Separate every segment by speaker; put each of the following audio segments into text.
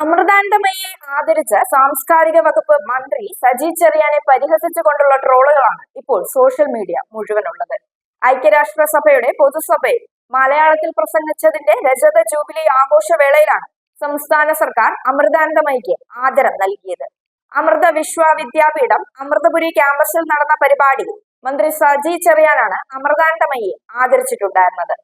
Speaker 1: അമൃതാനന്ദമയെ ആദരിച്ച് സാംസ്കാരിക വകുപ്പ് മന്ത്രി സജി ചെറിയാനെ പരിഹസിച്ചുകൊണ്ടുള്ള ട്രോളുകളാണ് ഇപ്പോൾ സോഷ്യൽ മീഡിയ മുഴുവനുള്ളത്. ഐക്യരാഷ്ട്രസഭയുടെ പൊതുസഭയിൽ മലയാളത്തിൽ പ്രസംഗിച്ചതിന്റെ രജത ജൂബിലി ആഘോഷവേളയിലാണ് സംസ്ഥാന സർക്കാർ അമൃതാനന്ദമയ്ക്ക് ആദരം നൽകിയത്. അമൃത വിശ്വവിദ്യാപീഠം അമൃതപുരി ക്യാമ്പസിൽ നടന്ന പരിപാടിയിൽ മന്ത്രി സജി ചെറിയാനാണ് അമൃതാനന്ദമയെ ആദരിച്ചിട്ടുണ്ടായിരുന്നത്.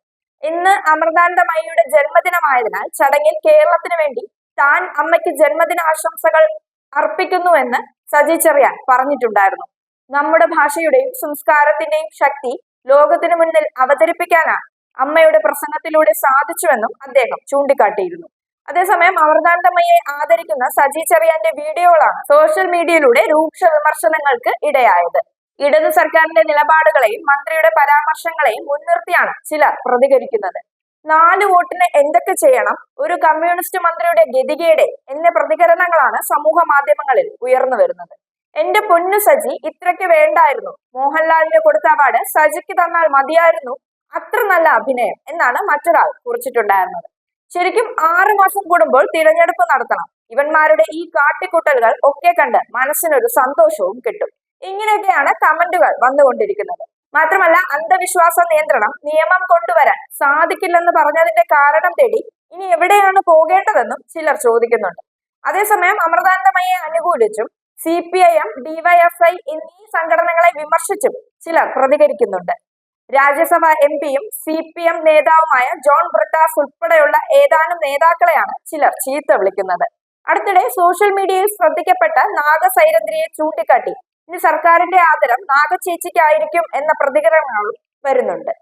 Speaker 1: ഇന്ന് അമൃതാനന്ദമയിയുടെ ജന്മദിനമായതിനാൽ ചടങ്ങിൽ കേരളത്തിന് വേണ്ടി താൻ അമ്മയ്ക്ക് ജന്മദിന ആശംസകൾ അർപ്പിക്കുന്നുവെന്ന് സജി ചെറിയാൻ പറഞ്ഞിട്ടുണ്ടായിരുന്നു. നമ്മുടെ ഭാഷയുടെയും സംസ്കാരത്തിന്റെയും ശക്തി ലോകത്തിനു മുന്നിൽ അവതരിപ്പിക്കാനാണ് അമ്മയുടെ പ്രസംഗത്തിലൂടെ സാധിച്ചുവെന്നും അദ്ദേഹം ചൂണ്ടിക്കാട്ടിയിരുന്നു. അതേസമയം അമൃതാനന്ദമ്മയെ ആദരിക്കുന്ന സജി ചെറിയാന്റെ വീഡിയോകളാണ് സോഷ്യൽ മീഡിയയിലൂടെ രൂക്ഷ വിമർശനങ്ങൾക്ക് ഇടയായത്. ഇടതു സർക്കാരിന്റെ നിലപാടുകളെയും മന്ത്രിയുടെ പരാമർശങ്ങളെയും മുൻനിർത്തിയാണ് ചിലർ പ്രതികരിക്കുന്നത്. നാല് വോട്ടിന് എന്തൊക്കെ ചെയ്യണം? ഒരു കമ്മ്യൂണിസ്റ്റ് മന്ത്രിയുടെ ഗതികേടെ എന്ന പ്രതികരണങ്ങളാണ് സമൂഹ മാധ്യമങ്ങളിൽ ഉയർന്നു വരുന്നത്. എന്റെ പൊന്നു സജി ഇത്രയ്ക്ക് വേണ്ടായിരുന്നു. മോഹൻലാലിന് കൊടുത്ത അവാർഡ് സജിക്ക് തന്നാൽ മതിയായിരുന്നു. അത്ര നല്ല അഭിനയം എന്നാണ് മറ്റൊരാൾ കുറിച്ചിട്ടുണ്ടായിരുന്നത്. ശരിക്കും ആറു മാസം കൂടുമ്പോൾ തിരഞ്ഞെടുപ്പ് നടത്തണം. ഇവന്മാരുടെ ഈ കാട്ടിക്കൂട്ടലുകൾ ഒക്കെ കണ്ട് മനസ്സിനൊരു സന്തോഷവും കിട്ടും. ഇങ്ങനെയൊക്കെയാണ് കമന്റുകൾ വന്നുകൊണ്ടിരിക്കുന്നത്. മാത്രമല്ല അന്ധവിശ്വാസ നിയന്ത്രണം നിയമം കൊണ്ടുവരാൻ സാധിക്കില്ലെന്ന് പറഞ്ഞതിന്റെ കാരണം തേടി ഇനി എവിടെയാണ് പോകേണ്ടതെന്നും ചിലർ ചോദിക്കുന്നുണ്ട്. അതേസമയം അമൃതാനന്ദമയെ അനുകൂലിച്ചും C P I M DYFI എന്നീ സംഘടനകളെ വിമർശിച്ചും ചിലർ പ്രതികരിക്കുന്നുണ്ട്. Rajya Sabha M C P M നേതാവുമായ ജോൺ ബ്രിട്ടാസ് ഉൾപ്പെടെയുള്ള ഏതാനും നേതാക്കളെയാണ് ചിലർ ചീത്ത വിളിക്കുന്നത്. അടുത്തിടെ സോഷ്യൽ മീഡിയയിൽ ശ്രദ്ധിക്കപ്പെട്ട നാഗസൈരന്ദ്രിയെ ചൂണ്ടിക്കാട്ടി ഇനി സർക്കാരിന്റെ ആദരം നാഗച്ചേച്ചിക്കായിരിക്കും എന്ന പ്രതികരണങ്ങളും വരുന്നുണ്ട്.